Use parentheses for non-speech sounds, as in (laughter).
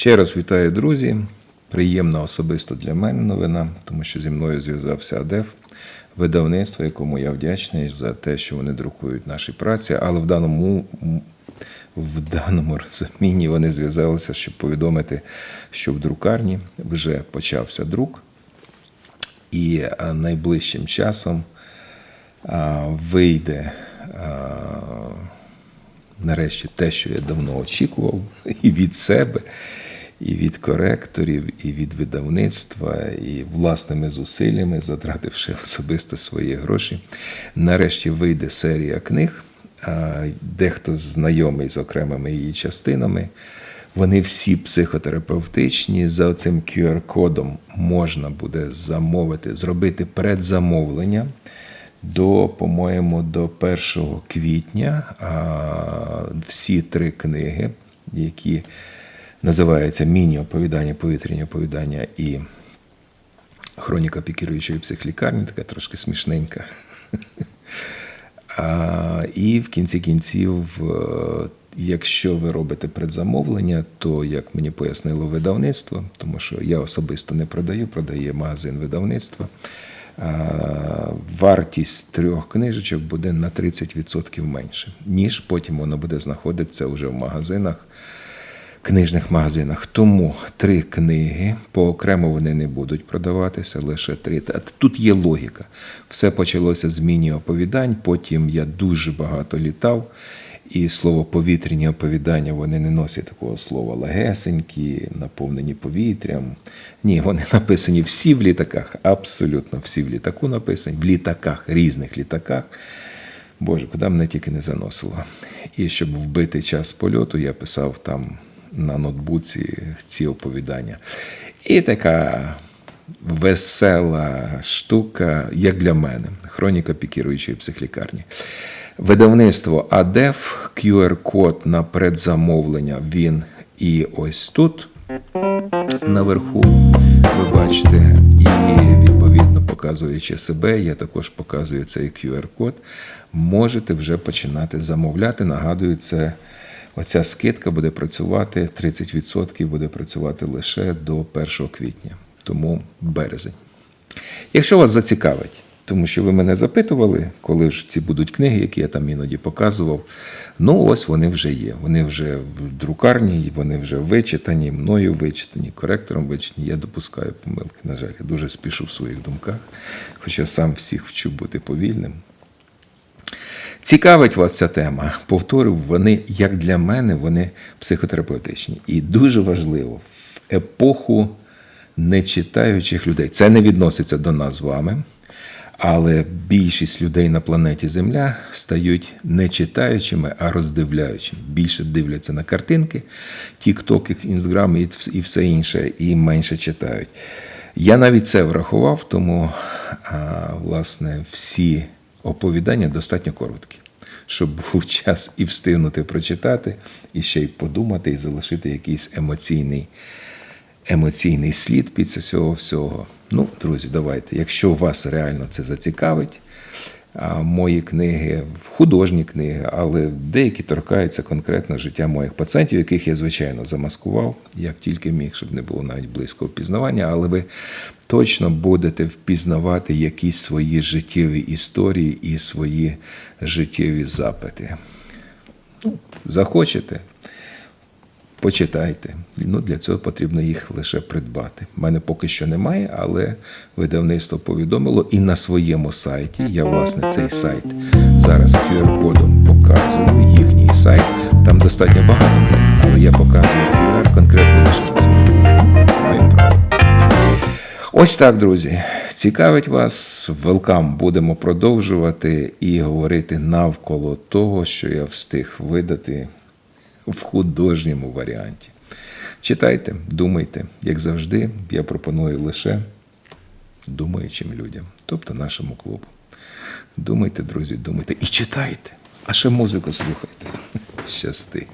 Ще раз вітаю, друзі. Приємна особисто для мене новина, тому що зі мною зв'язався АДЕФ, видавництво, якому я вдячний за те, що вони друкують наші праці. Але в даному в даному розумінні вони зв'язалися, щоб повідомити, що в друкарні вже почався друк, і найближчим часом вийде. Нарешті те, що я давно очікував, і від себе, і від коректорів, і від видавництва, і власними зусиллями, затративши особисто свої гроші. Нарешті вийде серія книг, дехто знайомий з окремими її частинами. Вони всі психотерапевтичні. За цим QR-кодом можна буде замовити, зробити предзамовлення до, по-моєму, до 1 квітня всі три книги, які називаються Міні-оповідання, повітряні оповідання і Хроніка пікіруючої психлікарні, така трошки смішненька. І в кінці кінців, е, якщо ви робите предзамовлення, то як мені пояснило видавництво, тому що я особисто не продаю, продає магазин видавництва. Вартість трьох книжечок буде на 30% менше, ніж потім воно буде знаходитися вже в магазинах, книжних магазинах. Тому три книги поокремо вони не будуть продаватися, лише три. Тут є логіка. Все почалося з міні-оповідань, потім я дуже багато літав. І слово повітряні оповідання вони не носять такого слова легесенькі, наповнені повітрям. Ні, вони (laughs) написані всі в літаках, абсолютно всі в літаку написані, в літаках, різних літаках. Боже, куди мене тільки не заносило. І щоб вбити час польоту, я писав там на ноутбуці ці оповідання. І така весела штука, як для мене, хроніка пікіруючої психлікарні. Видавництво АДЕФ, QR-код на предзамовлення. Він і ось тут наверху. Ви бачите, і відповідно показуючи себе, я також показую цей QR-код. Можете вже починати замовляти. Нагадую, це оця скидка буде працювати 30% буде працювати лише до 1 квітня, тому березень. Якщо вас зацікавить, тому що ви мене запитували, коли ж ці будуть книги, які я там іноді показував. Ну, ось вони вже є. Вони вже в друкарні, вони вже вичитані, мною вичитані, коректором вичитані. Я допускаю помилки. На жаль, я дуже спішу в своїх думках, хоча сам всіх вчу бути повільним. Цікавить вас ця тема. Повторюю, вони, як для мене, вони психотерапевтичні. І дуже важливо в епоху нечитаючих людей. Це не відноситься до нас з вами. Але більшість людей на планеті Земля стають не читаючими, а роздивляючими. Більше дивляться на картинки, тік-ток, інстаграм і все інше, і менше читають. Я навіть це врахував, тому а, власне всі оповідання достатньо короткі, щоб був (laughs) час і встигнути прочитати, і ще й подумати, і залишити якийсь емоційний емоційний слід після цього всього. Ну, друзі, давайте. Якщо вас реально це зацікавить, мої книги, в художні книги, але деякі торкаються конкретно життя моїх пацієнтів, яких я, звичайно, замаскував, як тільки міг, щоб не було навіть близького впізнавання, але ви точно будете впізнавати якісь свої життєві історії і свої життєві запити. Ну, Захочете. Почитайте. Ну, Для цього потрібно їх лише придбати. У мене поки що немає, але видавництво повідомило і на своєму сайті. Я, власне, цей сайт зараз QR-кодом показую, їхній сайт. Там достатньо багато, але я показую QR конкретно лише. Маю право. Ось так, друзі. Цікавить вас, велкам будемо продовжувати і говорити навколо того, що я встиг видати в художньому варіанті. Читайте, думайте, як завжди, я пропоную лише думаючим людям, тобто нашому клубу. Думайте, друзі, думайте і читайте, а ще музику слухайте. (laughs) Щасти.